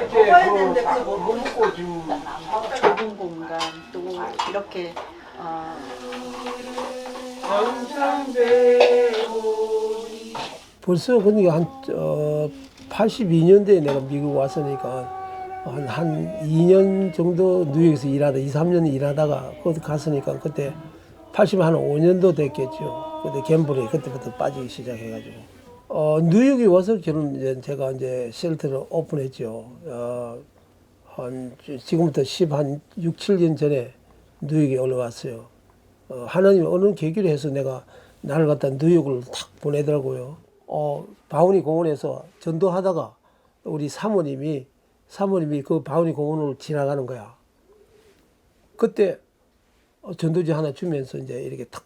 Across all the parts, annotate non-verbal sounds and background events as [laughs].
먹어야 되는데 그거 못못 먹고 지금 좁은 공간 또 이렇게 어, 벌써 그러니까 한 어, 82년도에 내가 미국 왔으니까 한, 한 2년 정도 뉴욕에서 일하다 2, 3년 일하다가 거기 갔으니까 그때 80한 5년 도 됐겠죠. 그때 갬블에 그때부터 빠지기 시작해가지고 어, 뉴욕에 와서 저는 이제 제가 이제 쉘터를 오픈했죠. 어, 한 지- 지금부터 10한 6, 7년 전에 뉴욕에 올라왔어요. 어, 하나님 어느 계기로 해서 내가 나를 갖다 뉴욕을 탁 보내더라고요. 어, 바우니 공원에서 전도하다가 우리 사모님이 사모님이 그 바우니 공원을 지나가는 거야. 그때 어, 전도지 하나 주면서 이제 이렇게 탁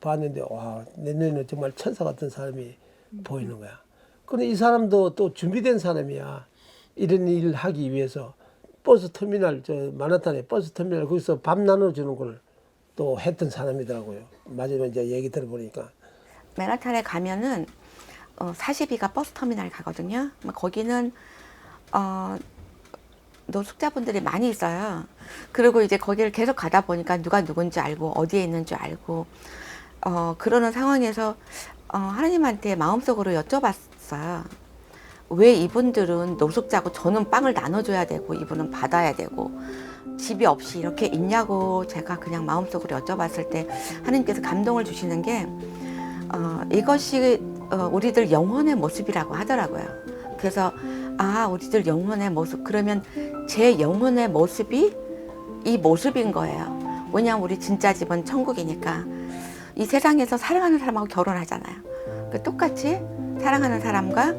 봤는데 와, 내 눈에는 정말 천사 같은 사람이 보이는 거야. 근데 이 사람도 또 준비된 사람이야. 이런 일을 하기 위해서 버스 터미널 저 마나탄에 버스 터미널 거기서 밥 나눠주는 걸 또 했던 사람이더라고요. 마지막에 이제 얘기 들어보니까 맨하탄에 가면은 어, 42가 버스 터미널 가거든요. 뭐 거기는 어, 노숙자분들이 많이 있어요. 그리고 이제 거기를 계속 가다 보니까 누가 누군지 알고 어디에 있는 줄 알고 어, 그러는 상황에서 어, 하나님한테 마음속으로 여쭤봤어요. 왜 이분들은 노숙자고 저는 빵을 나눠줘야 되고 이분은 받아야 되고 집이 없이 이렇게 있냐고 제가 그냥 마음속으로 여쭤봤을 때 하나님께서 감동을 주시는 게 어, 이것이 어, 우리들 영혼의 모습이라고 하더라고요. 그래서 아 우리들 영혼의 모습 그러면 제 영혼의 모습이 이 모습인 거예요. 왜냐하면 우리 진짜 집은 천국이니까 이 세상에서 사랑하는 사람하고 결혼하잖아요. 그 똑같이 사랑하는 사람과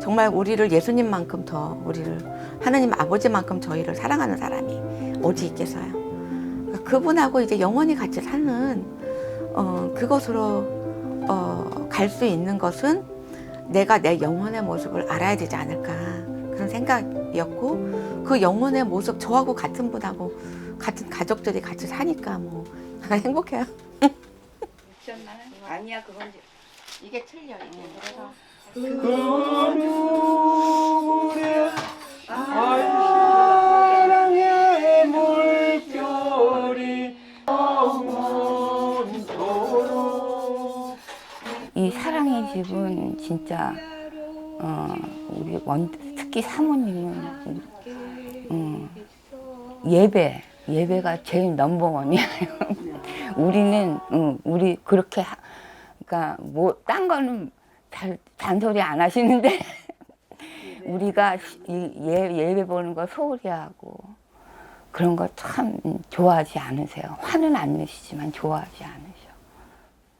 정말 우리를 예수님만큼 더 우리를 하나님 아버지만큼 저희를 사랑하는 사람이 어디 있겠어요? 그러니까 그분하고 이제 영원히 같이 사는 어, 그것으로 어, 갈 수 있는 것은 내가 내 영혼의 모습을 알아야 되지 않을까 그런 생각이었고 그 영혼의 모습 저하고 같은 분하고 같은 가족들이 같이 사니까 뭐 [laughs] 행복해요. 아니야 그건 이게 틀려 이게. 그래서 그 눈물에 사랑의 물결이 영원토록 이 사랑의 집은 진짜 어, 우리 원 특히 사모님은 음, 예배 예배가 제일 넘버원이에요. 우리는 음, 우리 그렇게 하, 그러니까 뭐 딴 거는 잘 잔소리 안 하시는데 [laughs] 우리가 이 예, 예배 보는 거 소홀히 하고 그런 거 참 좋아하지 않으세요. 화는 안 내시지만 좋아하지 않으셔.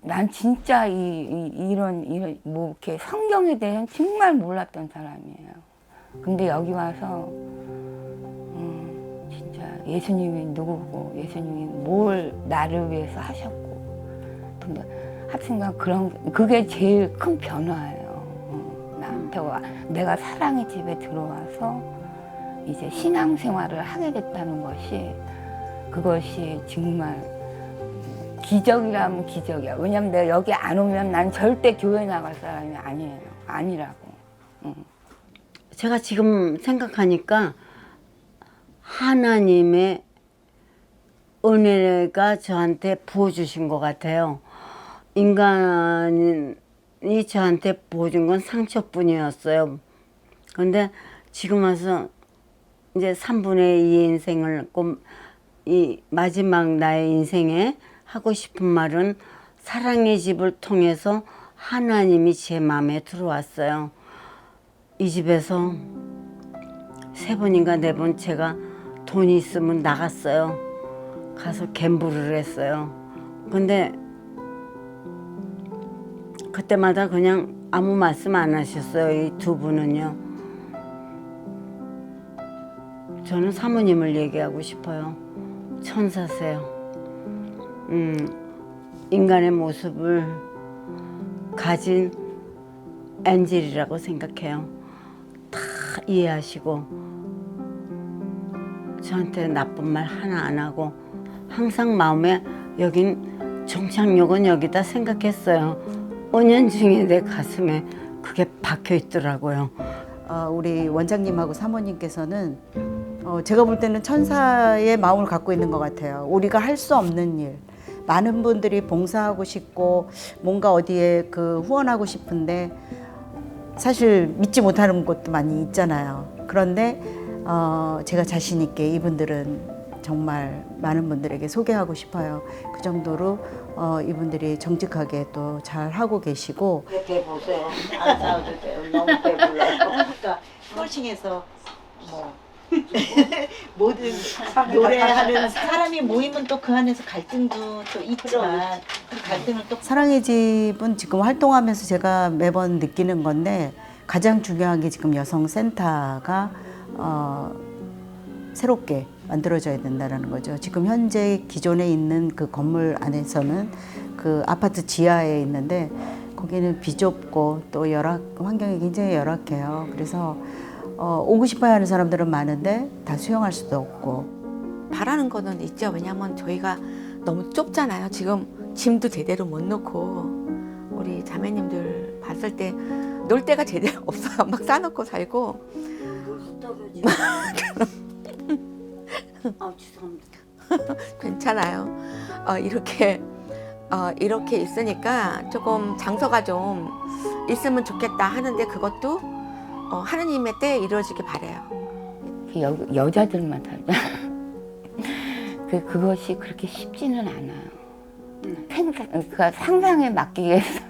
난 진짜 이, 이, 런 이런 뭐 이렇게 성경에 대해서 정말 몰랐던 사람이에요. 근데 여기 와서 예수님이 누구고 예수님이 뭘 나를 위해서 하셨고 하여튼간 그런 그게 제일 큰 변화예요. 어, 나한테 와 내가 사랑의 집에 들어와서 이제 신앙생활을 하게 됐다는 것이 그것이 정말 기적이라면 기적이야. 왜냐면 내가 여기 안 오면 난 절대 교회 나갈 사람이 아니에요. 아니라고. 제가 지금 생각하니까 하나님의 은혜가 저한테 부어주신 것 같아요. 인간이 저한테 부어준 건 상처뿐이었어요. 근데 지금 와서 이제 3분의 2 인생을 꼼- 이 마지막 나의 인생에 하고 싶은 말은 사랑의 집을 통해서 하나님이 제 마음에 들어왔어요. 이 집에서 세 번인가 네 번 제가 돈이 있으면 나갔어요. 가서 갬블을 했어요. 근데 그때마다 그냥 아무 말씀 안 하셨어요. 이 두 분은요. 저는 사모님을 얘기하고 싶어요. 천사세요. 음, 인간의 모습을 가진 엔젤이라고 생각해요. 다 이해하시고 저한테 나쁜 말 하나 안 하고 항상 마음에 여긴 종착역은 여기다 생각했어요. 5년 중에 내 가슴에 그게 박혀 있더라고요. 어, 우리 원장님하고 사모님께서는 어, 제가 볼 때는 천사의 마음을 갖고 있는 것 같아요. 우리가 할 수 없는 일. 많은 분들이 봉사하고 싶고 뭔가 어디에 그 후원하고 싶은데 사실 믿지 못하는 것도 많이 있잖아요. 그런데 어, 제가 자신 있게 이분들은 정말 많은 분들에게 소개하고 싶어요. 그 정도로 어, 이분들이 정직하게 또 잘 하고 계시고. 배보세요. 안 싸워도 돼요. 너무 배불러요. 그러니까 스포싱에서 뭐 [laughs] 모든 노래하는 사람이 모이면 또 그 안에서 갈등도 또 있지만 그 갈등을 또 사랑의 집은 지금 활동하면서 제가 매번 느끼는 건데 가장 중요한 게 지금 여성 센터가 어, 새롭게 만들어져야 된다라는 거죠. 지금 현재 기존에 있는 그 건물 안에서는 그 아파트 지하에 있는데 거기는 비좁고 또 열악 환경이 굉장히 열악해요. 그래서 어, 오고 싶어야 하는 사람들은 많은데 다 수용할 수도 없고 바라는 거는 있죠. 왜냐하면 저희가 너무 좁잖아요. 지금 짐도 제대로 못 넣고 우리 자매님들 봤을 때 놀 데가 제대로 [laughs] 없어요. 막 싸놓고 살고 아 죄송합니다. [laughs] 괜찮아요. 어, 이렇게 어, 이렇게 있으니까 조금 장소가 좀 있으면 좋겠다 하는데 그것도 어, 하느님의 때에 이루어지길 바래요. 그 여, 여자들만 살잖아. [laughs] 그 그것이 그렇게 쉽지는 않아요. 생각, 그러니까 상상에 맡기 위해서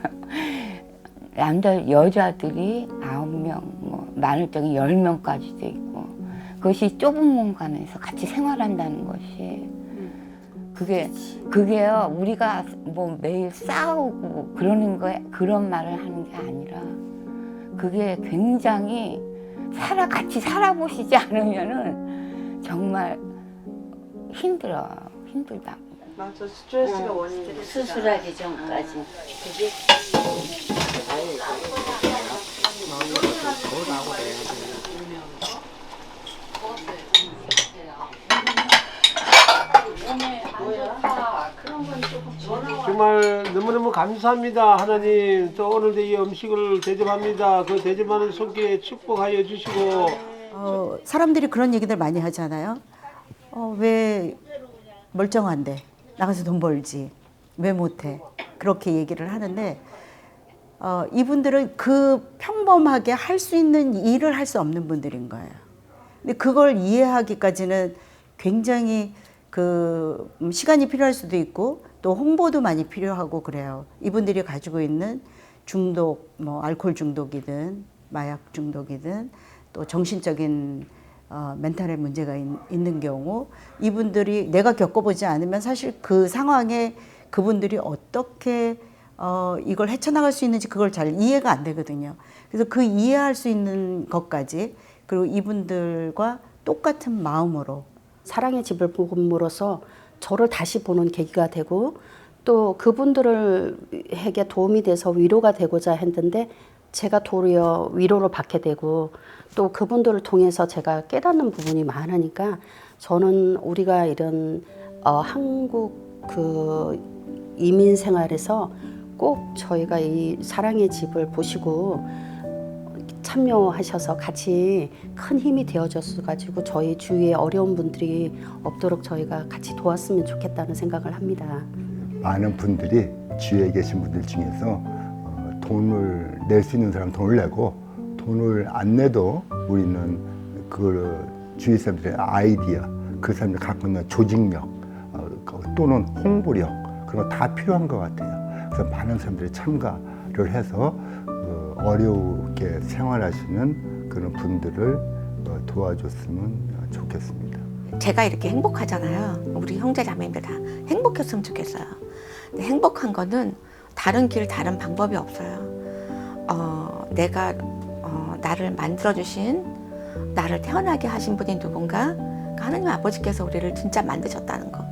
[laughs] 남자 여자들이 아홉 명, 뭐 많을 적에 열 명까지도 있고 그것이 좁은 공간에서 같이 생활한다는 것이 그게 그게요 우리가 뭐 매일 싸우고 그러는 거에 그런 말을 하는 게 아니라 그게 굉장히 살아 같이 살아보시지 않으면은 정말 힘들어 힘들다. 맞아 스트레스가 원인이 수술하기 전까지. 정말 너무너무 감사합니다 하나님. 또 오늘도 이 음식을 대접합니다. 그 대접하는 손길에 축복하여 주시고. 어, 사람들이 그런 얘기들 많이 하잖아요. 어, 왜 멀쩡한데? 나가서 돈 벌지? 왜 못해? 그렇게 얘기를 하는데 어, 이분들은 그 평범하게 할 수 있는 일을 할 수 없는 분들인 거예요. 근데 그걸 이해하기까지는 굉장히 그 음, 시간이 필요할 수도 있고 또 홍보도 많이 필요하고 그래요. 이분들이 가지고 있는 중독, 뭐 알코올 중독이든 마약 중독이든 또 정신적인 어, 멘탈의 문제가 있, 있는 경우 이분들이 내가 겪어보지 않으면 사실 그 상황에 그분들이 어떻게 어, 이걸 헤쳐나갈 수 있는지 그걸 잘 이해가 안 되거든요. 그래서 그 이해할 수 있는 것까지 그리고 이분들과 똑같은 마음으로 사랑의 집을 보금으로써 저를 다시 보는 계기가 되고 또 그분들에게 도움이 돼서 위로가 되고자 했는데 제가 도리어 위로를 받게 되고 또 그분들을 통해서 제가 깨닫는 부분이 많으니까 저는 우리가 이런 어, 한국 그 이민 생활에서 꼭 저희가 이 사랑의 집을 보시고 참여하셔서 같이 큰 힘이 되어줘서 가지고 저희 주위에 어려운 분들이 없도록 저희가 같이 도왔으면 좋겠다는 생각을 합니다. 많은 분들이 주위에 계신 분들 중에서 어, 돈을 낼 수 있는 사람 돈을 내고 돈을 안 내도 우리는 그 주위 사람들의 아이디어 그 사람들 갖고 있는 조직력 어, 그 또는 홍보력 그런 거 다 필요한 것 같아요. 그래서 많은 사람들이 참가를 해서 어, 어렵게 생활하시는 그런 분들을 어, 도와줬으면 좋겠습니다. 제가 이렇게 행복하잖아요. 우리 형제 자매들 다 행복했으면 좋겠어요. 근데 행복한 거는 다른 길, 다른 방법이 없어요. 어, 내가 어, 나를 만들어 주신 나를 태어나게 하신 분이 누군가? 그 하나님 아버지께서 우리를 진짜 만드셨다는 거.